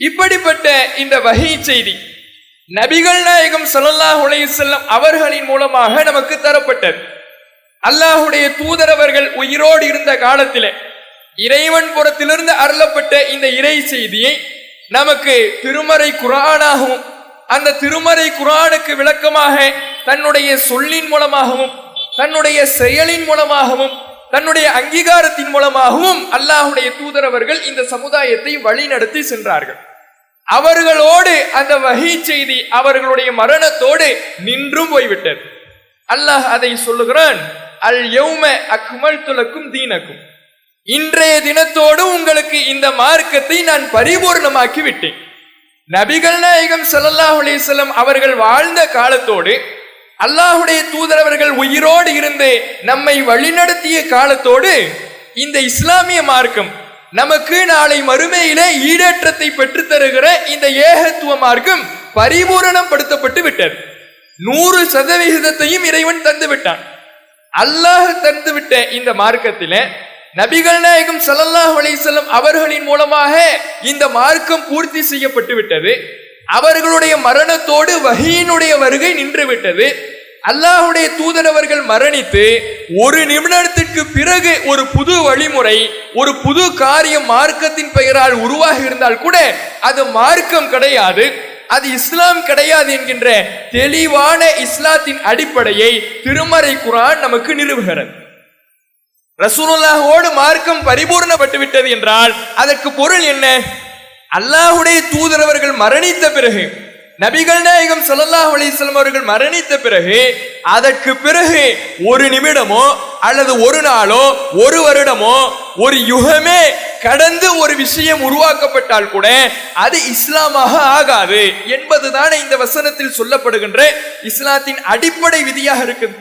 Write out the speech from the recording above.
இப்படிப்பட்ட இந்த வகை செய்தி நபிகள் நாயகம் ஸல்லல்லாஹு அலைஹி அவர்களின் மூலமாக நமக்கு தரப்பட்டது. அல்லாஹுடைய தூதரவர்கள் உயிரோடு இருந்த காலத்திலே இறைவன் புறத்திலிருந்து அருளப்பட்ட இந்த இறை செய்தியை நமக்கு திருமறை குரானாகவும் அந்த திருமறை குரானுக்கு விளக்கமாக தன்னுடைய சொல்லின் மூலமாகவும் தன்னுடைய செயலின் மூலமாகவும் தன்னுடைய அங்கீகாரத்தின் மூலமாகவும் அல்லாஹுடைய தூதரவர்கள் இந்த சமுதாயத்தை வழிநடத்தி சென்றார்கள். அவர்களோடு அந்த வகை செய்தி அவர்களுடைய மரணத்தோடு நின்றும் போய்விட்டது. அல்லாஹ் அதை சொல்லுகிறான் அல் யௌம அக்மல் துலக்கும் தீனக்கும். இன்றைய தினத்தோடு உங்களுக்கு இந்த மார்க்கத்தை நான் பரிபூர்ணமாக்கி விட்டேன் நபிகள் நாயகம் சல்லாஹ் அலிசல்லம் அவர்கள் வாழ்ந்த காலத்தோடு அல்லாஹுடைய தூதரவர்கள் உயிரோடு இருந்து நம்மை வழிநடத்திய காலத்தோடு இந்த இஸ்லாமிய மார்க்கம் நமக்கு நாளை மறுமையிலே ஈடேற்றத்தை பெற்றுத் தருகிற இந்த ஏகத்துவ மார்க்கம் பரிபூரணம் படுத்தப்பட்டு விட்டது. நூறு சதவிகிதத்தையும் இறைவன் தந்து விட்டான். அல்லாஹ் தந்துவிட்ட இந்த மார்க்கத்தில நபிகள் நாயகம் ஸல்லல்லாஹு அலிசல்லம் அவர்களின் மூலமாக இந்த மார்க்கம் பூர்த்தி செய்யப்பட்டு விட்டது. அவர்களுடைய மரணத்தோடு வகையினுடைய வருகை நின்று விட்டது. அல்லாஹுடைய தூதரவர்கள் மரணித்து ஒரு நிமிடத்திற்கு பிறகு ஒரு புது வழிமுறை ஒரு புது காரியம் மார்க்கத்தின் பெயரால் உருவாகி இருந்தால் கூட அது மார்க்கம் கிடையாது அது இஸ்லாம் கிடையாது என்கின்ற தெளிவான இஸ்லாத்தின் அடிப்படையை திருமறை குரான் நமக்கு நிறுவுகிறது. ரசூலுல்லாஹோடு மார்க்கம் பரிபூர்ணப்பட்டு விட்டது என்றால் அதற்கு பொருள் என்ன? அல்லாஹுடைய தூதரவர்கள் மரணித்த பிறகு நபிகள் நாயகம் சல்லாஹ் அலிஸ்லாம் அவர்கள் மரணித்த பிறகு அதற்கு பிறகு ஒரு நிமிடமோ அல்லது ஒரு நாளோ ஒரு வருடமோ ஒரு யுகமே கடந்து ஒரு விஷயம் உருவாக்கப்பட்டால் கூட அது இஸ்லாமாக ஆகாது என்பதுதான் இந்த வசனத்தில் சொல்லப்படுகின்ற இஸ்லாத்தின் அடிப்படை விதியாக இருக்குது